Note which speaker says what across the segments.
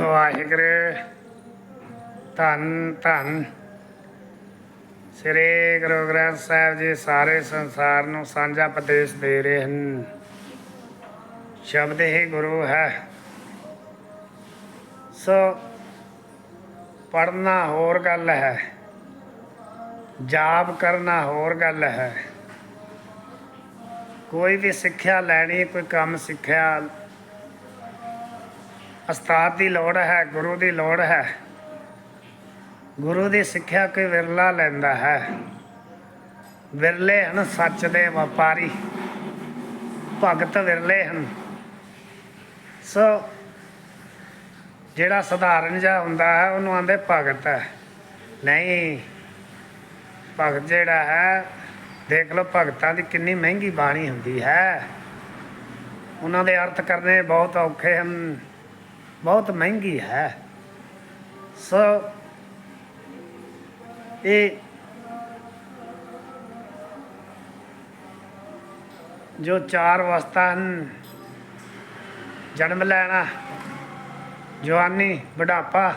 Speaker 1: ਵਾਹਿਗੁਰੂ। ਧੰਨ ਧੰਨ। ਸ੍ਰੀ ਗੁਰੂ ਗ੍ਰੰਥ ਸਾਹਿਬ ਜੀ ਸਾਰੇ ਸੰਸਾਰ ਨੂੰ ਸਾਂਝਾ ਉਪਦੇਸ਼ ਦੇ ਰਹੇ ਹਨ। ਸ਼ਬਦ ਹੀ ਗੁਰੂ ਹੈ। ਸੋ ਪੜਨਾ ਹੋਰ ਗੱਲ ਹੈ। ਜਾਪ ਕਰਨਾ ਹੋਰ ਗੱਲ ਹੈ। ਕੋਈ ਵੀ ਸਿੱਖਿਆ ਲੈਣੀ, ਕੋਈ ਕੰਮ ਸਿੱਖਿਆ ਉਸਤਾਦ ਦੀ ਲੋੜ ਹੈ, ਗੁਰੂ ਦੀ ਲੋੜ ਹੈ। ਗੁਰੂ ਦੀ ਸਿੱਖਿਆ ਕੋਈ ਵਿਰਲਾ ਲੈਂਦਾ ਹੈ। ਵਿਰਲੇ ਹਨ ਸੱਚ ਦੇ ਵਪਾਰੀ। ਭਗਤ ਵਿਰਲੇ ਹਨ। ਸੋ ਜਿਹੜਾ ਸਧਾਰਨ ਜਿਹਾ ਹੁੰਦਾ ਹੈ, ਉਹਨੂੰ ਆਂਦੇ ਭਗਤ ਹੈ। ਨਹੀਂ, ਭਗਤ ਜਿਹੜਾ ਹੈ, ਦੇਖ ਲਓ ਭਗਤਾਂ ਦੀ ਕਿੰਨੀ ਮਹਿੰਗੀ ਬਾਣੀ ਹੁੰਦੀ ਹੈ। ਉਹਨਾਂ ਦੇ ਅਰਥ ਕਰਨੇ ਬਹੁਤ ਔਖੇ ਹਨ। ਬਹੁਤ ਮਹਿੰਗੀ ਹੈ। ਸੋ ਇਹ ਜੋ ਚਾਰ ਅਵਸਥਾ ਹਨ, ਜਨਮ ਲੈਣਾ, ਜਵਾਨੀ, ਬੁਢਾਪਾ,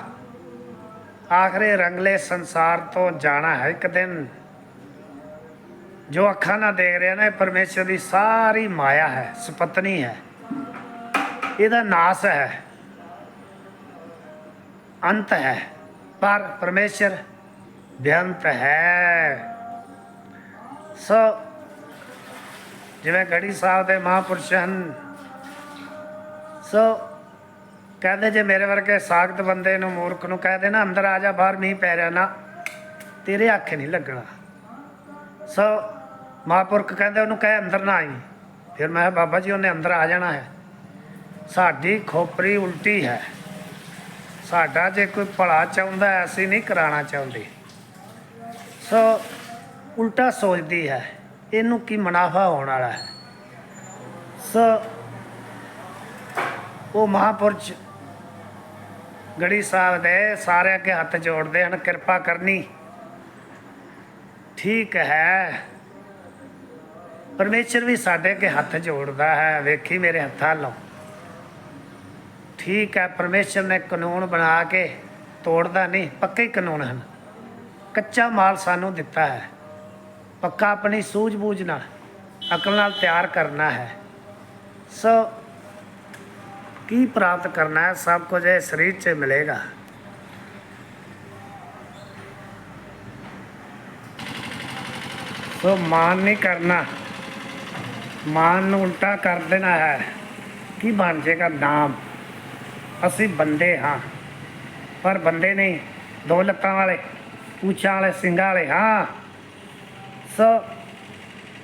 Speaker 1: ਆਖਰੇ ਰੰਗਲੇ ਸੰਸਾਰ ਤੋਂ ਜਾਣਾ ਹੈ ਇੱਕ ਦਿਨ। ਜੋ ਅੱਖਾਂ ਨਾਲ ਦੇਖ ਰਿਹਾ ਨਾ, ਇਹ ਪਰਮੇਸ਼ਰ ਦੀ ਸਾਰੀ ਮਾਇਆ ਹੈ, ਸੁਪਤਨੀ ਹੈ। ਇਹਦਾ ਨਾਸ ਹੈ। ਅੰਤ ਹੈ। ਪਰ ਪਰਮੇਸ਼ਰ ਬੇਅੰਤ ਹੈ। ਸੋ ਜਿਵੇਂ ਗੜੀ ਸਾਹਿਬ ਦੇ ਮਹਾਂਪੁਰਸ਼ ਹਨ ਸੋ ਕਹਿੰਦੇ ਜੇ ਮੇਰੇ ਵਰਗੇ ਸਾਖਤ ਬੰਦੇ ਨੂੰ ਮੂਰਖ ਨੂੰ ਕਹਿ ਦੇਣਾ ਅੰਦਰ ਆ ਜਾ ਬਾਹਰ ਮੀਂਹ ਪੈ ਰਿਹਾ ਨਾ ਤੇਰੇ ਅੱਖ ਨਹੀਂ ਲੱਗਣਾ। ਸੋ ਮਹਾਂਪੁਰਖ ਕਹਿੰਦੇ ਉਹਨੂੰ ਕਹਿ ਅੰਦਰ ਨਾ ਆਈ। ਫਿਰ ਮੈਂ ਕਿਹਾ, ਬਾਬਾ ਜੀ ਉਹਨੇ ਅੰਦਰ ਆ ਜਾਣਾ ਹੈ। ਸਾਡੀ ਖੋਪਰੀ ਉਲਟੀ ਹੈ। ਸਾਡਾ ਜੇ ਕੋਈ ਭਲਾ ਚਾਹੁੰਦਾ ਹੈ, ਅਸੀਂ ਨਹੀਂ ਕਰਾਉਣਾ ਚਾਹੁੰਦੇ। ਸੋ ਉਲਟਾ ਸੋਚਦੀ ਹੈ ਇਹਨੂੰ ਕੀ ਮੁਨਾਫਾ ਹੋਣ ਵਾਲਾ ਹੈ? ਸੋ ਉਹ ਮਹਾਪੁਰਸ਼ ਗੜੀ ਸਾਹਿਬ ਦੇ ਸਾਰੇ ਅੱਗੇ ਹੱਥ ਜੋੜਦੇ ਹਨ ਕਿਰਪਾ ਕਰਨੀ। ਠੀਕ ਹੈ। ਪਰਮੇਸ਼ਰ ਵੀ ਸਾਡੇ ਅੱਗੇ ਹੱਥ ਜੋੜਦਾ ਹੈ ਵੇਖੀ ਮੇਰੇ ਹੱਥਾਂ ਲਓ ਠੀਕ ਹੈ, ਪਰਮੇਸ਼ਰ ਨੇ ਕਾਨੂੰਨ ਬਣਾ ਕੇ ਤੋੜਦਾ ਨਹੀਂ, ਪੱਕੇ ਕਾਨੂੰਨ ਹਨ। ਕੱਚਾ ਮਾਲ ਸਾਨੂੰ ਦਿੱਤਾ ਹੈ। ਪੱਕਾ ਆਪਣੀ ਸੂਝ-ਬੂਝ ਨਾਲ, ਅਕਲ ਨਾਲ ਤਿਆਰ ਕਰਨਾ ਹੈ। ਸੋ ਕੀ ਪ੍ਰਾਪਤ ਕਰਨਾ ਹੈ, ਸਭ ਕੁਝ ਇਹ ਸਰੀਰ 'ਚ ਮਿਲੇਗਾ। ਸੋ ਮਾਨ ਨਹੀਂ ਕਰਨਾ। ਮਾਨ ਨੂੰ ਉਲਟਾ ਕਰ ਦੇਣਾ ਹੈ। ਕੀ ਬਣ ਜਾਏਗਾ ਨਾਮ? ਅਸੀਂ ਬੰਦੇ ਹਾਂ। ਪਰ ਬੰਦੇ ਨਹੀਂ ਦੋ ਲੱਤਾਂ ਵਾਲੇ, ਪੂਛਾਂ ਵਾਲੇ ਸਿੰਘਾਂ ਵਾਲੇ, ਹਾਂ। ਸੋ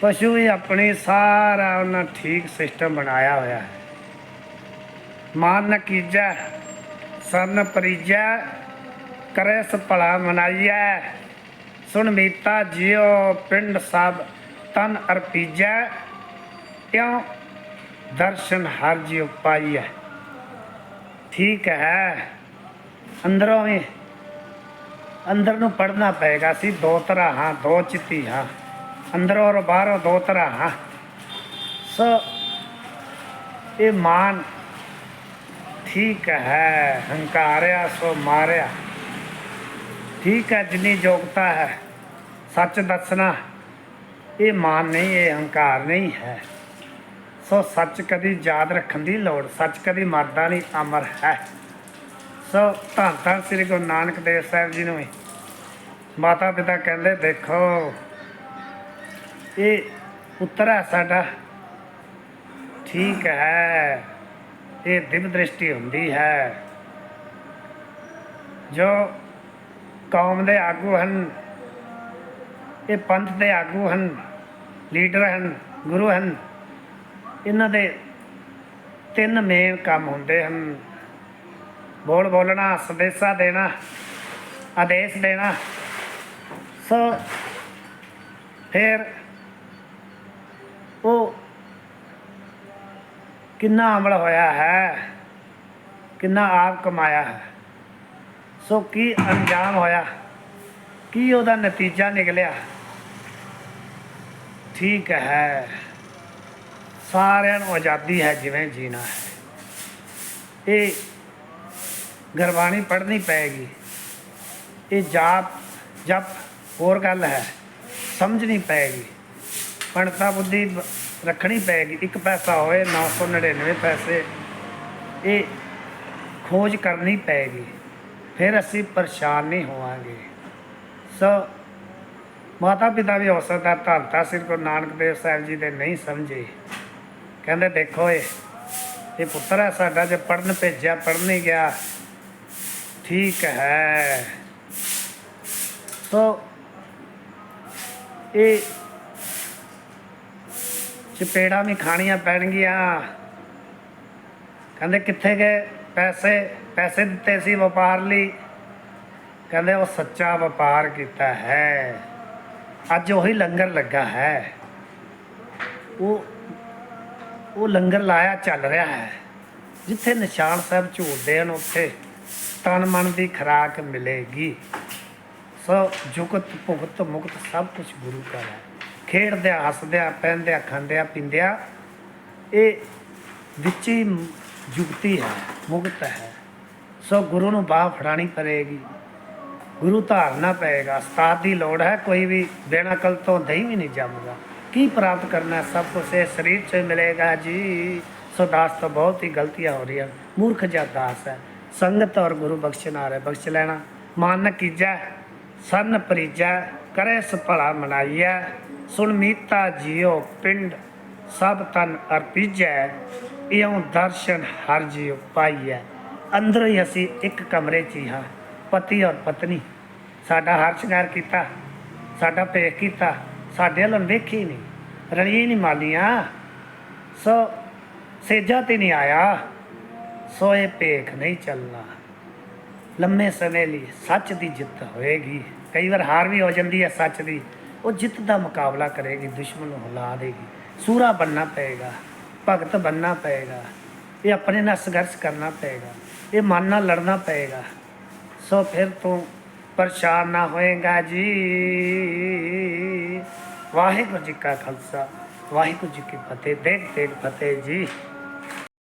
Speaker 1: ਪਸ਼ੂ ਵੀ ਆਪਣੀ ਸਾਰਾ ਉਹਨਾਂ ਠੀਕ ਸਿਸਟਮ ਬਣਾਇਆ ਹੋਇਆ ਹੈ। ਮਾਨ ਨ ਕੀਜੈ ਸਰਨ ਪਰੀਜੈ, ਕਰੇ ਸ ਭਲਾ ਮਨਾਈਐ। ਸੁਣ ਮੀਤਾ ਜਿਉ ਪਿੰਡ ਸਭ ਤਨ ਅਰਪੀਜੈ। ਕਿਉ ਦਰਸ਼ਨ ਹਰ ਜਿਉ ਪਾਈਐ ਠੀਕ ਹੈ। ਅੰਦਰੋਂ ਵੀ ਅੰਦਰ ਨੂੰ ਪੜਨਾ ਪਏਗਾ ਸੀ, ਦੋ ਤਰ੍ਹਾਂ ਹਾਂ ਦੋ ਚਿੱਤੀ ਹਾਂ ਅੰਦਰੋਂ ਔਰ ਬਾਹਰੋਂ ਦੋ ਤਰ੍ਹਾਂ ਹਾਂ ਸੋ ਇਹ ਮਾਨ ਠੀਕ ਹੈ, ਹੰਕਾਰਿਆ ਸੋ ਮਾਰਿਆ। ਠੀਕ ਹੈ, ਜਿੰਨੀ ਯੋਗਤਾ ਹੈ, ਸੱਚ ਦੱਸਣਾ, ਇਹ ਮਾਨ ਨਹੀਂ, ਇਹ ਹੰਕਾਰ ਨਹੀਂ ਹੈ। ਸੋ ਸੱਚ ਕਦੀ ਯਾਦ ਰੱਖਣ ਦੀ ਲੋੜ? ਸੱਚ ਕਦੀ ਮਰਦਾ ਨਹੀਂ, ਅਮਰ ਹੈ। ਸੋ, ਧੰਨ ਧੰਨ ਸ੍ਰੀ ਗੁਰੂ ਨਾਨਕ ਦੇਵ ਸਾਹਿਬ ਜੀ ਨੂੰ ਵੀ। ਮਾਤਾ ਪਿਤਾ ਕਹਿੰਦੇ, ਦੇਖੋ, ਇਹ ਪੁੱਤਰ ਹੈ ਸਾਡਾ। ਠੀਕ ਹੈ। ਇਹ ਦਿਵ ਦ੍ਰਿਸ਼ਟੀ ਹੁੰਦੀ ਹੈ। ਜੋ ਕੌਮ ਦੇ ਆਗੂ ਹਨ, ਇਹ ਪੰਥ ਦੇ ਆਗੂ ਹਨ, ਲੀਡਰ ਹਨ, ਗੁਰੂ ਹਨ ਇਹਨਾਂ ਦੇ ਤਿੰਨ ਮੇਨ ਕੰਮ ਹੁੰਦੇ ਹਨ। ਬੋਲ ਬੋਲਣਾ, ਸੰਦੇਸ਼ਾ ਦੇਣਾ, ਆਦੇਸ਼ ਦੇਣਾ। ਸੋ, ਫਿਰ ਉਹ ਕਿੰਨਾ ਅਮਲ ਹੋਇਆ ਹੈ, ਕਿੰਨਾ ਆਪ ਕਮਾਇਆ ਹੈ। ਸੋ ਕੀ ਅੰਜਾਮ ਹੋਇਆ, ਕੀ ਉਹਦਾ ਨਤੀਜਾ ਨਿਕਲਿਆ? ਠੀਕ ਹੈ। ਸਾਰਿਆਂ ਨੂੰ ਆਜ਼ਾਦੀ ਹੈ, ਜਿਵੇਂ ਜੀਣਾ ਹੈ। ਇਹ ਗੁਰਬਾਣੀ ਪੜ੍ਹਨੀ ਪਏਗੀ। ਇਹ ਜਾਪ, ਜਪ ਹੋਰ ਗੱਲ ਹੈ, ਸਮਝਣੀ ਪਏਗੀ। ਪੰਡਤਾ ਬੁੱਧੀ ਰੱਖਣੀ ਪਏਗੀ। ਇੱਕ ਪੈਸਾ ਹੋਏ 999 ਪੈਸੇ, ਇਹ ਖੋਜ ਕਰਨੀ ਪਏਗੀ। ਫਿਰ ਅਸੀਂ ਪਰੇਸ਼ਾਨ ਨਹੀਂ ਹੋਵਾਂਗੇ। ਸੋ ਮਾਤਾ ਪਿਤਾ ਵੀ ਹੋ ਸਕਦਾ ਧੰਨ ਤਾਂ ਸ੍ਰੀ ਗੁਰੂ ਨਾਨਕ ਦੇਵ ਸਾਹਿਬ ਜੀ ਦੇ ਨਹੀਂ ਸਮਝੇ। ਕਹਿੰਦੇ ਦੇਖੋ ਇਹ ਇਹ ਪੁੱਤਰ ਹੈ ਸਾਡਾ ਜੇ ਪੜਨ ਭੇਜਿਆ ਪੜਨ ਨਹੀਂ ਗਿਆ। ਠੀਕ ਹੈ। ਸੋ ਇਹ ਚਪੇੜਾਂ ਵੀ ਖਾਣੀਆਂ ਪੈਣਗੀਆਂ। ਕਹਿੰਦੇ ਕਿੱਥੇ ਗਏ? ਪੈਸੇ ਪੈਸੇ ਦਿੱਤੇ ਸੀ ਵਪਾਰ ਲਈ। ਕਹਿੰਦੇ ਉਹ ਸੱਚਾ ਵਪਾਰ ਕੀਤਾ ਹੈ। ਅੱਜ ਉਹੀ ਲੰਗਰ ਲੱਗਾ ਹੈ। ਉਹ ਉਹ ਲੰਗਰ ਲਾਇਆ ਚੱਲ ਰਿਹਾ ਹੈ, ਜਿੱਥੇ ਨਿਸ਼ਾਨ ਸਾਹਿਬ ਝੂਲਦੇ ਹਨ ਉੱਥੇ ਤਨ ਮਨ ਦੀ ਖਰਾਕ ਮਿਲੇਗੀ। ਸੋ ਜੁਗਤ ਭੁਗਤ ਮੁਕਤ ਸਭ ਕੁਝ ਗੁਰੂ ਘਰ ਹੈ। ਖੇਡਦਿਆਂ, ਹੱਸਦਿਆਂ, ਪਹਿਨਦਿਆਂ, ਖਾਂਦਿਆਂ, ਪੀਂਦਿਆਂ, ਇਹ ਵਿੱਚ ਹੀ ਜੁਗਤੀ ਹੈ, ਮੁਕਤ ਹੈ। ਸੋ ਗੁਰੂ ਨੂੰ ਬਾਹ ਫੜਾਣੀ ਪਵੇਗੀ। ਗੁਰੂ ਧਾਰਨਾ ਪਏਗਾ। ਉਸਤਾਦ ਦੀ ਲੋੜ ਹੈ, ਕੋਈ ਵੀ ਬਿਨਾਂ ਅਕਲ ਤੋਂ ਦਹੀਂ ਵੀ ਨਹੀਂ ਜੰਮਦਾ। ਕੀ ਪ੍ਰਾਪਤ ਕਰਨਾ ਸਭ ਕੁਝ ਇਹ ਸਰੀਰ 'ਚ ਮਿਲੇਗਾ ਜੀ। ਸੋ ਦਾਸ ਤੋਂ ਬਹੁਤ ਹੀ ਗਲਤੀਆਂ ਹੋ ਰਹੀਆਂ। ਮੂਰਖ ਜਿਹਾ ਦਾਸ ਹੈ। ਸੰਗਤ ਔਰ ਗੁਰੂ ਬਖਸ਼ਣ ਆ ਬਖਸ਼ ਲੈਣਾ। ਮਾਨ ਕੀਜੈ ਸਰਨ ਪਰੀਜੈ ਕਰੇ ਸੁਭਲਾ ਮਨਾਈਐ। ਸੁਣ ਮੀਤਾ ਜਿਉ ਪਿੰਡ, ਸਭ ਤਨ ਅਰਪੀਜੈ। ਇਉਂ ਦਰਸ਼ਨ ਹਰ ਜੀਉ ਪਾਈਐ। ਅੰਦਰ ਹੀ ਅਸੀਂ ਇੱਕ ਕਮਰੇ 'ਚ ਹੀ ਹਾਂ, ਪਤੀ ਔਰ ਪਤਨੀ। ਸਾਡਾ ਹਰ ਸ਼ਿੰਗਾਰ ਕੀਤਾ, ਸਾਡਾ ਭੇਖ ਕੀਤਾ। ਸਾਡੇ ਵੱਲੋਂ ਵੇਖੀ ਨਹੀਂ ਰਲੀਆਂ ਨਹੀਂ ਮਾਲੀਆਂ। ਸੋ ਸੇਜਾ ਤੇ ਨਹੀਂ ਆਇਆ, ਸੋ ਇਹ ਭੇਖ ਨਹੀਂ ਚੱਲਣਾ। ਲੰਮੇ ਸਮੇਂ ਲਈ ਸੱਚ ਦੀ ਜਿੱਤ ਹੋਏਗੀ। ਕਈ ਵਾਰ ਹਾਰ ਵੀ ਹੋ ਜਾਂਦੀ ਹੈ ਸੱਚ ਦੀ। ਉਹ ਜਿੱਤ ਦਾ ਮੁਕਾਬਲਾ ਕਰੇਗੀ, ਦੁਸ਼ਮਣ ਨੂੰ ਹਿਲਾ ਦੇਗੀ। ਸੂਰਾ ਬੰਨਣਾ ਪਏਗਾ, ਭਗਤ ਬੰਨਣਾ ਪਏਗਾ। ਇਹ ਆਪਣੇ ਨਾਲ ਸੰਘਰਸ਼ ਕਰਨਾ ਪਏਗਾ, ਇਹ ਮਨ ਨਾਲ ਲੜਨਾ ਪਏਗਾ। ਸੋ ਫਿਰ ਤੂੰ ਪਰੇਸ਼ਾਨ ਨਾ ਹੋਏਗਾ ਜੀ। ਵਾਹਿਗੁਰੂ ਜੀ ਕਾ ਖਾਲਸਾ ਵਾਹਿਗੁਰੂ ਜੀ ਕੀ ਫਤਿਹ ਦੇਖ ਦੇਖ ਫਤਿਹ ਜੀ।